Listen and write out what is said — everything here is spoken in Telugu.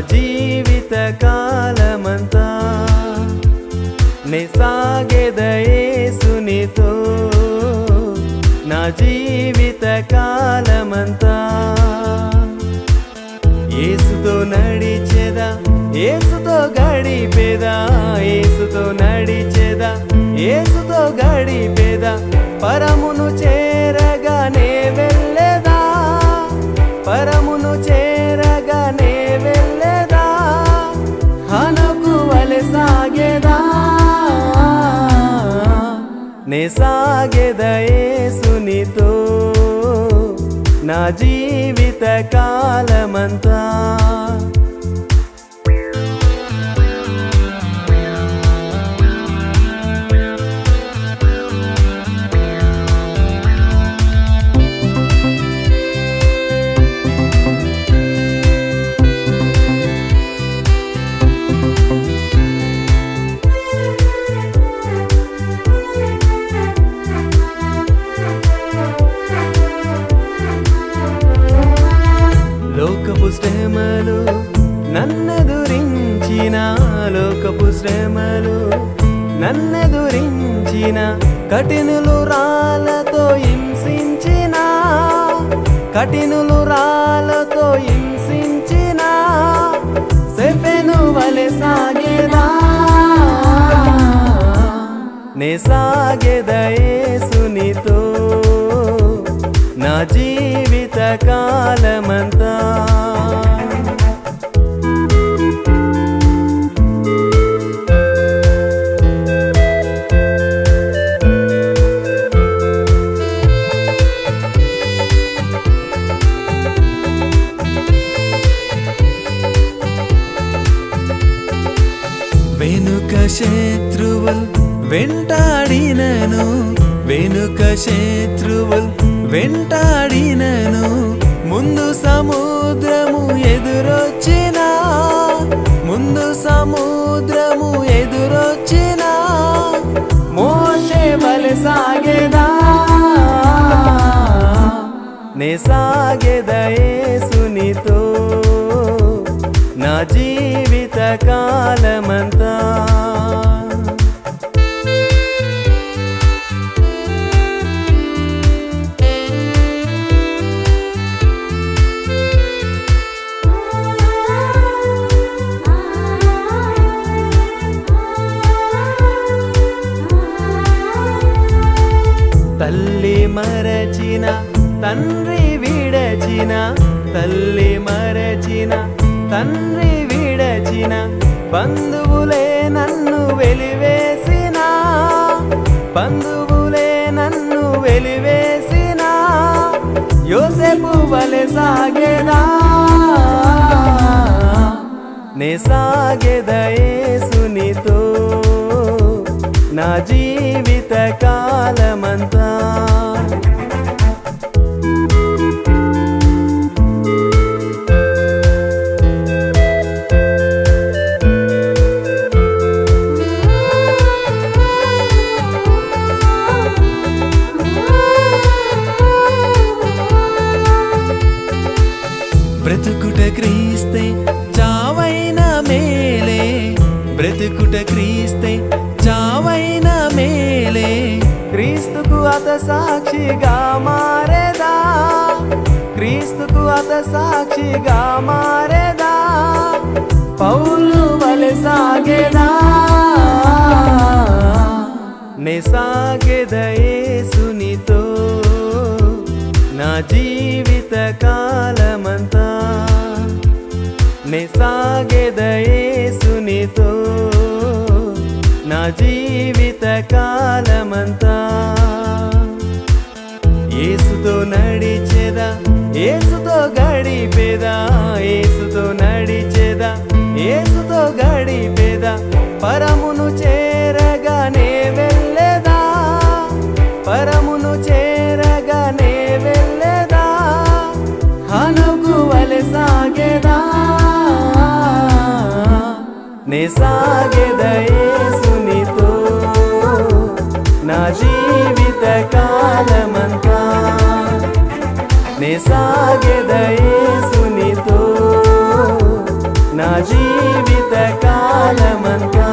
జీవిత కాలమంతా నే సాగెదయేసునితో నా జీవిత కాలమంతా ఏసుతో నడిచేదా ఏసుతో గడిపేదా ఏసుతో నడిచేదా ఏసుతో గడిపేదా పరమును చే సాగేదా నే సాగేదా యేసునితో నా జీవిత కాలమంతా లోకపు శ్రమలు నన్నెదురించిన కఠినులు రాళ్ళతో హింసించిన కఠినులు రాళ్ళతో హింసించిన సెఫెను వలె సాగేదా? నే సాగెదయేసునితో నా జీవిత కాలమంతా వెనుక శత్రువుల్ వెంటాడినను వెనుక శత్రువుల్ వెంటాడినను ముందు సముద్రము ఎదురొచ్చిన ముందు సముద్రము ఎదురొచ్చిన మోషే వలె సాగేదా నే సాగెదయేసునితో కాలమంతా తల్లి మరచిన తండ్రి విడచిన తల్లి మరచిన తండ్రి విడచిన బంధువులే నన్ను వెలివేసిన. బంధువులే నన్ను వెలివేసిన. యోసేపు వలె సాగేదా. నే సాగెదయేసునితో నా జీ సాక్షిగా మారేదా? క్రీస్తుకు అత సాక్షిగా మారేదా? పౌలు వలె సాగేదా? నే సాగేదయేసునితో నా జీవిత కాలమంతా? నే సాగేదయేసునితో నా జీవిత కాలమంతా? ఏసుతో నడిచేదా? ఏసుతో గడిపేదా ఏసుతో నడిచేదా? ఏసుతో గడిపేదా పరమును చేరగానే వెళ్ళేదా? పరమును చేరగానే వెళ్ళేదా? హనుకు వలె సాగేదా? నే సాగేదయే సాగెదయేసునితో నా జీవిత కాలమంతా